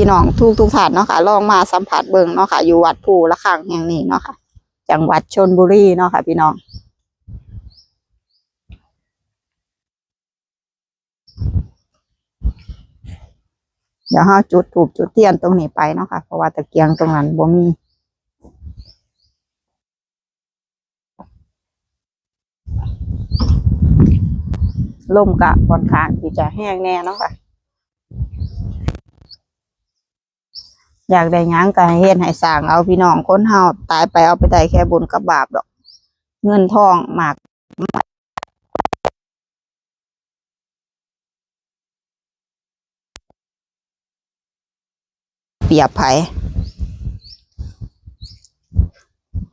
พี่น้องทุกทุกท่านเนาะค่ะลองมาสัมผัสเบิ่งเนาะค่ะ อยู่วัดภูละคังแห่งนี้เนาะค่ะ จังหวัดชนบุรีเนาะค่ะ พี่น้องเดี๋ยวเฮาจุดถูกจุดเทียนตรงนี้ไปเนาะค่ะ เพราะว่าตะเกียงตรงนั้นบ่มีลมกะค่อนข้างที่จะแห้งแน่เนาะค่ะ อยากได้ยังก็ให้เฮ็ดให้สร้างเอาพี่น้องคนเฮาตายไปเอาไปได้แค่บุญกับบาปดอก เงินทองหมากเปียบไผ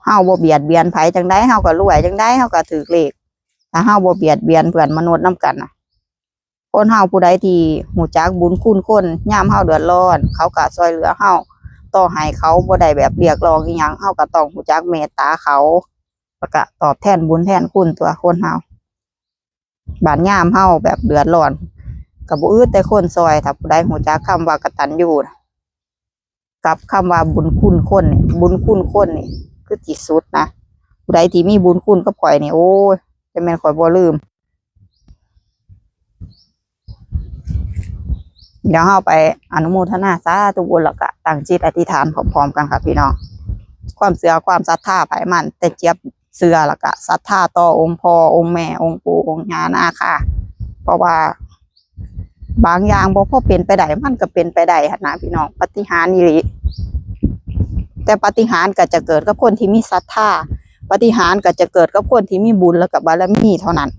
เฮาบ่เบียดเบียนไผจังไดเฮาก็รวยจังไดเฮาก็ถือเลขถ้าเฮาบ่เบียดเบียนเพื่อนมนุษย์นํกันน่ะ คนเฮาผู้ใดที่หูจักบุญคุณคนย่ามเฮาเดือดร้อน เขาก็ช่วยเหลือเฮาต่อให้เขาบ่ได้แบบเรียกร้องอีหยังเฮาก็ต้องหูจักเมตตาเขาแล้วก็ตอบแทนบุญแทนคุณตัวคนเฮาบานย่ามเฮาแบบเดือดร้อนก็บ่อึดแต่คนซอยถ้าผู้ใดหูจักคำว่ากตัญญูน่กับคำว่าบุญคุณคนนี่บุญคุณคนนี่คือที่สุดนะผู้ใดที่มีบุญคุณกับข่อยนี่โอ้ยจะแม่นข่อยบ่ลืม เดี๋ยวเราไปอนุโมทนาสาธุบุญแล้วก็ตั้งจิตอธิษฐานพร้อมๆกันค่ะพี่น้องความเสือความศรัทธาไปมัน แต่เจี๊ยบเสือแล้วก็ศรัทธาต่อองค์พ่อองค์แม่องค์ปู่องค์ย่านาค่ะ เพราะว่าบางอย่างบ่พอเป็นไปได้มันก็เป็นไปได้นนะพี่น้องปฏิหารย์อีหลีแต่ปฏิหารก็จะเกิดกับคนที่มีศรัทธาปฏิหารก็จะเกิดกับคนที่มีบุญแล้วก็บารมีเท่านั้น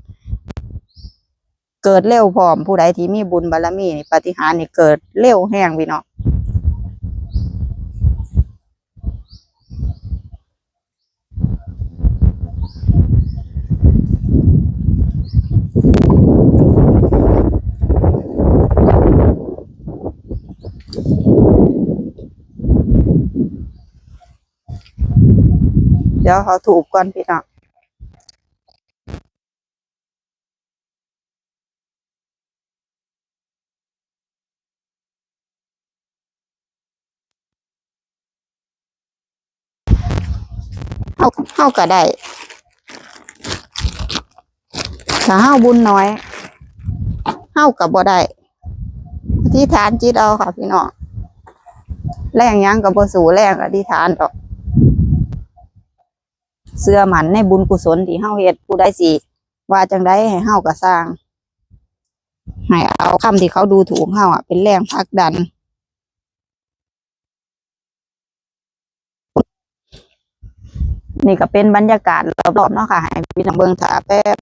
เกิดเร็วพร้อมผู้ใดที่มีบุญบารมีนี่ปฏิหารนี่เกิดเร็วแห้งพี่น้องเดี๋ยวเขาถูกก่อนพี่น้องาเฮาก็ได้ถ้าเฮาบุญน้อยเฮาก็บ่ได้อธิษฐานจิตเอาค่ะพี่น้องแรงยังก็บ่สู้แรงอธิษฐานดอกเสื้อหมันในบุญกุศลที่เฮาเฮ็ดผู้ใดสิว่าจังไดให้เฮาก็สร้างให้เอาคำที่เขาดูถูกเฮาอะเป็นแรงผลักดัน นี่ก็เป็นบรรยากาศรอบๆเนาะค่ะ ให้พี่น้องเบิ่งถ่าแป๊บ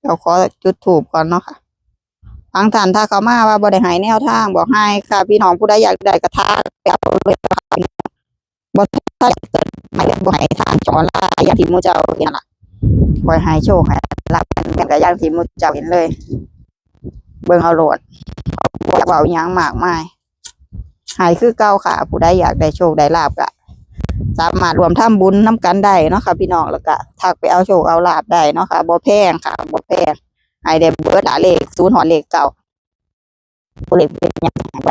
เดี๋ยวขอจุดถูปก่อนเนาะค่ะบางท่านถ้าเขามาว่าบ่ได้ให้แนวทางบอกให้ค่ะ พี่น้องผู้ใดอยากได้กระทาไปเอาเลยค่ะบ่ถ้าอยากเกิดหมายบ่ให้ทางจอลาอย่างที่มูเจ้าเห็นละคอยให้โชคให้รับแม่นๆก็อย่างที่มูเจ้าเห็นเลย เบิ่งเอาโลดเขาอยากเว้าหยังมากมายให้คือเก่าค่ะ ผู้ใดอยากได้โชคได้ลาบก็ สามารถรวมทำบุญน้กันได้เนาะค่ะพี่น้องแล้วก็ทักไปเอาโชคเอาลาบได้เนาะค่ะบ่แพงค่ะบ่แพงไอเดบเบิดหาเลขศูนย์หอเลขเก่าบ่เลขเป็นยังไ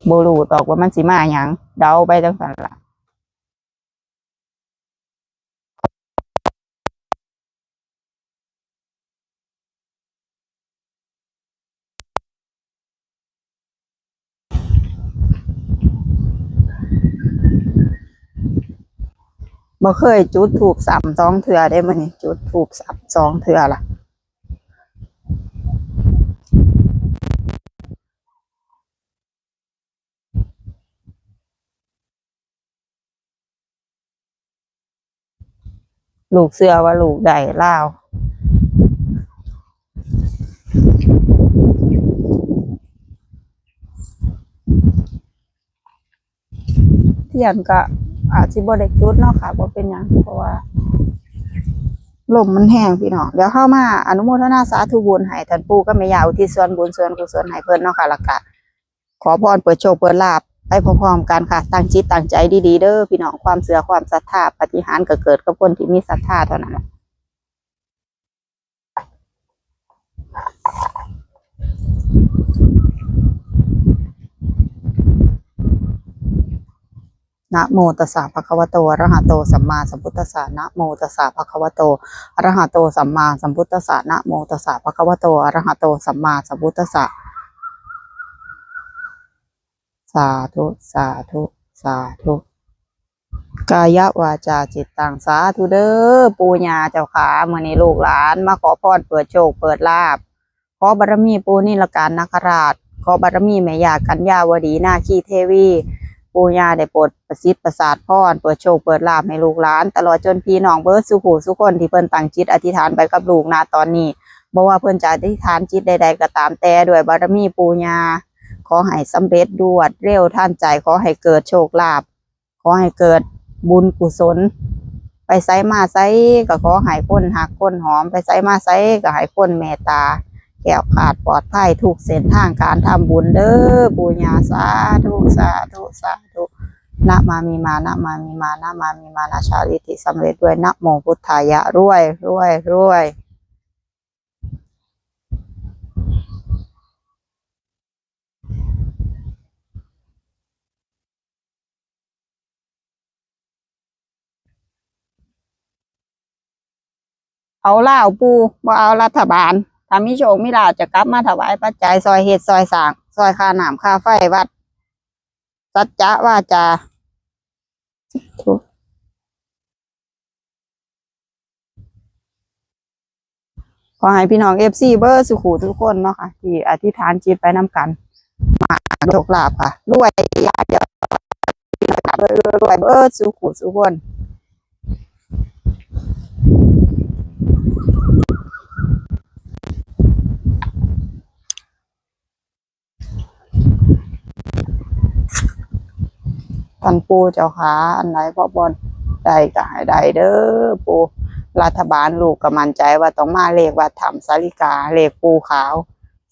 ด้บ่รู้ดอกว่ามันสิมาหยังเดาไปจังซั่นละบ่เคยจุดถูกสามสองเทื่อได้มื้อนี้จุดถูกสามสองเทื่อล่ะ ลูกเสือว่าลูกใดเล่าวเที่ยงก็อาจสิบ่ได้จุดเนาะค่ะบ่เป็นยังเพราะว่าลมมันแห้งพี่น้องเดี๋ยวเข้ามาอนุโมทนาสาธุบุญให้ท่านปู่ก็ไม่ยาวที่ส่วนบุญส่วนกุศลให้เพิ่นเนาะค่ะล้วก็ขอพรเปิดโชคเปิดลาภ ไปพร้อมๆกันค่ะตั้งจิตตั้งใจดีๆเด้อพี่น้องความเสื่อความศรัทธาปฏิหารก็เกิดกับคนที่มีศรัทธาเท่านั้นแหละนะโมตัสสะภะคะวะโตอะระหะโตสัมมาสัมพุทธัสสะนะโมตัสสะภะคะวะโตอะระหะโตสัมมาสัมพุทธัสสะนะโมตัสสะภะคะวะโตอะระหะโตสัมมาสัมพุทธัสสะ สาธุสาธุสาธุกายวาจาจิตตังสาธุเด้อปูญาเจ้าขามื้อนี้ลูกหลาน มาขอพรเปิดโชคเปิดลาภขอบารมีปูนิลการนาคราช ขอบารมีแม่ยากัญญาวดีนาคีเทวี ปู่ย่าได้โปรดประสิทธิ์ประสาทพรเปิดโชคเปิดลาภให้ลูกหลาน ตลอดจนพี่น้องเบิร์ดสุขูสุคนที่เพิ่นตั้งจิตอธิษฐานไปกับลูกนาตอนนี้บ่ว่าเพิ่นจะอธิษฐานจิตใดๆก็ตามแต่ด้วยบารมีปู่ย่า ขอให้สำเร็จรวดเร็วท่านใจขอให้เกิดโชคลาภขอให้เกิดบุญกุศล ไปไสมาไสก็ขอให้คนหักคนหอม ไปไสมาไสก็ให้คนเมตตาแก้วขาดปลอดภัยทุกเส้นทางการทำบุญเด้อปุญญาสาธุสาธุสาธุนะมามีมานะมามีมานะมามีมานะชาลิติสำเร็จด้วยนะโมพุทธายะรวยรวยรวย เอาล่าปูบ่เอารัฐบาลถ้ามีโชคมีลาจะกลับมาถวายปัจจัยซอยเฮ็ดซอยสางซอยค่าน้ำค่าไฟวัด สัจจะว่าจะทุกขอให้พี่น้องเอฟซีเบอร์สุขูทุกคนเนาะค่ะ ที่อธิษฐานจิตไปน้ำกัน มาโชคลาภค่ะรวยยากจะรวยรวยรวยเบอร์สุขูทุกคน ท่านปูเจ้าขาอันไหนพ่อบอลได้ก็ให้ได้เด้อปูรัฐบาลลูกก็มั่นใจว่าต้องมาเลขว่าทำสาริกาเลขปูขาว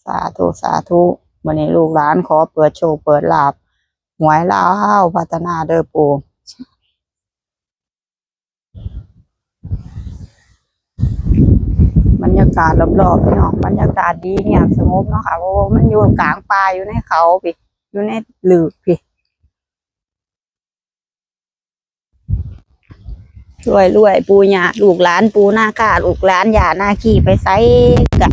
สาธุสาธุวันนี้ลูกหลานขอเปิดโชว์เปิดลาบหวยลาวพัฒนาเด้อปูบรรยากาศรอบๆพี่น้องบรรยากาศดีเงียบสงบเนาะค่ะเพราะว่ามันอยู่กลางป่าอยู่ในเขาพี่อยู่ในหลืบพี่ รวยรวยปูหยาลูกหลานปูหน้าก้าลูกหลานหยาหน้าขี้ไปไซกะ